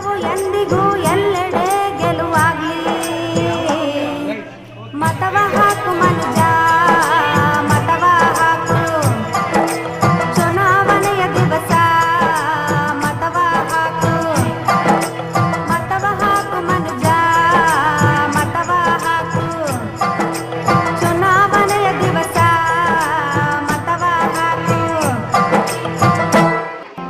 ನಾವು ಎಂದಿಗೂ ಎಲ್ಲೆಡೆ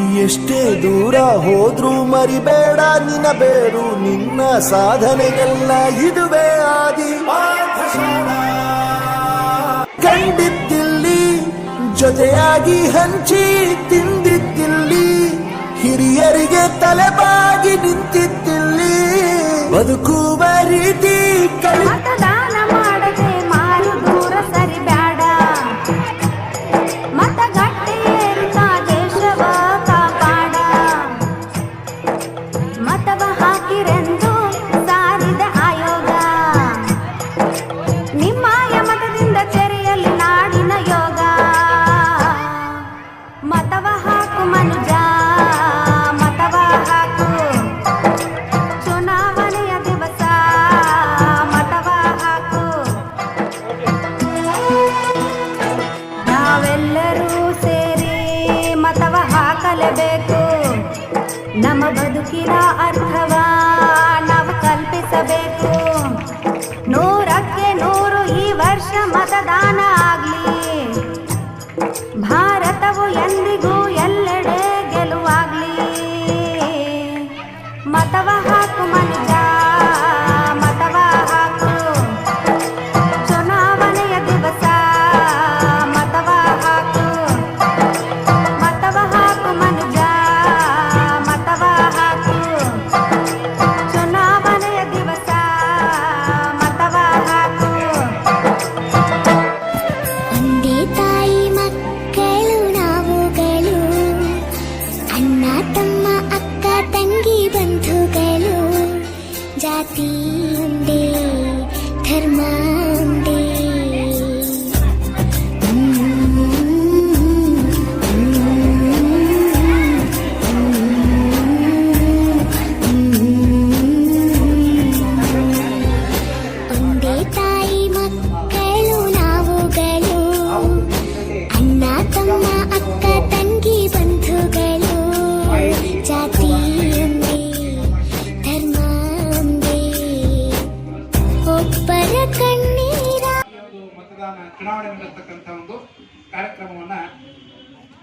ಎಷ್ಟೇ ದೂರ ಹೋದ್ರೂ ಮರಿಬೇಡ ನಿನ್ನ ಬೇರು, ನಿನ್ನ ಸಾಧನೆಗೆಲ್ಲ ಇದುವೇ ಆದಿ ಕಂಡಿದ್ದಿಲ್ಲಿ, ಜೊತೆಯಾಗಿ ಹಂಚಿ ತಿಂದಿದ್ದಿಲ್ಲಿ, ಹಿರಿಯರಿಗೆ ತಲೆಬಾಗಿ ನಿಂತಿದ್ದಿಲ್ಲಿ ಬದುಕುವ ನಿಮ್ಮಾಯ ಮತದಿಂದ ನಾಡಿನ ಯೋಗ. ಮತವ ಹಾಕು ಮನುಜ, ಮತವ ಹಾಕು ಚುನಾವಣೆಯ ದಿವಸ. ಮತವ ಹಾಕು. ನಾವೆಲ್ಲರೂ ಸೇರಿ ಮತವ ಹಾಕಲೇಬೇಕು. ನಮ್ಮ ಬದುಕಿನ ಅರ್ಥವ ಜಾತಿ ಒಂದೇ ನಡೆಸ್ತಕ್ಕಂಥ ಒಂದು ಕಾರ್ಯಕ್ರಮವನ್ನ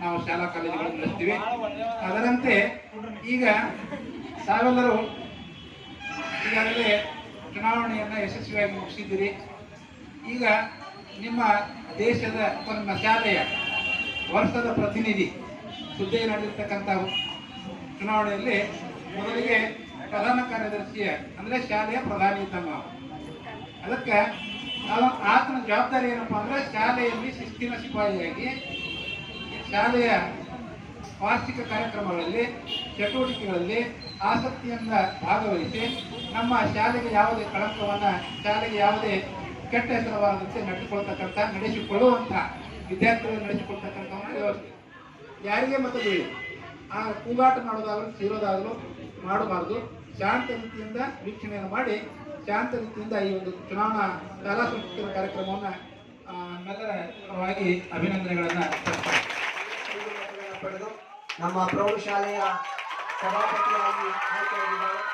ನಾವು ಶಾಲಾ ಕಾಲೇಜುಗಳಲ್ಲಿ ನಡೆಸ್ತೀವಿ. ಅದರಂತೆ ಈಗ ತಾವೆಲ್ಲರೂ ಈಗಾಗಲೇ ಚುನಾವಣೆಯನ್ನ ಯಶಸ್ವಿಯಾಗಿ ಮುಗಿಸಿದ್ದೀರಿ. ಈಗ ನಿಮ್ಮ ದೇಶದ ನಿಮ್ಮ ಶಾಲೆಯ ವರ್ಷದ ಪ್ರತಿನಿಧಿ ಸುದ್ದಿ ನಡೆದಿರ್ತಕ್ಕಂಥ ಚುನಾವಣೆಯಲ್ಲಿ ಮೊದಲಿಗೆ ಪ್ರಧಾನ ಕಾರ್ಯದರ್ಶಿಯ ಅಂದ್ರೆ ಶಾಲೆಯ ಪ್ರಧಾನಿ ತಮ್ಮ. ಅದಕ್ಕೆ ನಾವು ಆತನ ಜವಾಬ್ದಾರಿ ಏನಪ್ಪ ಅಂದ್ರೆ ಶಾಲೆಯಲ್ಲಿ ಶಿಸ್ತಿನ ಸಿಪಾಯಿಯಾಗಿ ಶಾಲೆಯ ವಾರ್ಷಿಕ ಕಾರ್ಯಕ್ರಮಗಳಲ್ಲಿ, ಚಟುವಟಿಕೆಗಳಲ್ಲಿ ಆಸಕ್ತಿಯಿಂದ ಭಾಗವಹಿಸಿ ನಮ್ಮ ಶಾಲೆಗೆ ಯಾವುದೇ ಕಳಂಕವನ್ನ, ಶಾಲೆಗೆ ಯಾವುದೇ ಕೆಟ್ಟ ಹೆಸರವಾದಂತೆ ನಡೆಸಿಕೊಳ್ತಕ್ಕಂಥ, ನಡೆಸಿಕೊಳ್ಳುವಂಥ ವಿದ್ಯಾರ್ಥಿಗಳು ನಡೆಸಿಕೊಳ್ತಕ್ಕಂಥ ವ್ಯವಸ್ಥೆ. ಯಾರಿಗೆ ಮತ ಬೀಳಿ? ಆ ಕೂಗಾಟ ಮಾಡೋದಾದ್ರೂ ಸೇರೋದಾಗಲು ಮಾಡಬಾರ್ದು. ಶಾಂತ ರೀತಿಯಿಂದ ವೀಕ್ಷಣೆಯನ್ನು ಮಾಡಿ ಶಾಂತ ಈ ಒಂದು ಚುನಾವಣಾ ಶಾಲಾ ಸಂಸ್ಕೃತಿ ಕಾರ್ಯಕ್ರಮವನ್ನು ನಗರ ಪರವಾಗಿ ಅಭಿನಂದನೆಗಳನ್ನು. ಪಡೆದು ನಮ್ಮ ಪ್ರೌಢಶಾಲೆಯ ಸಭಾಪತಿಯಾಗಿ ಆಯ್ಕೆಯಾಗಿದ್ದಾರೆ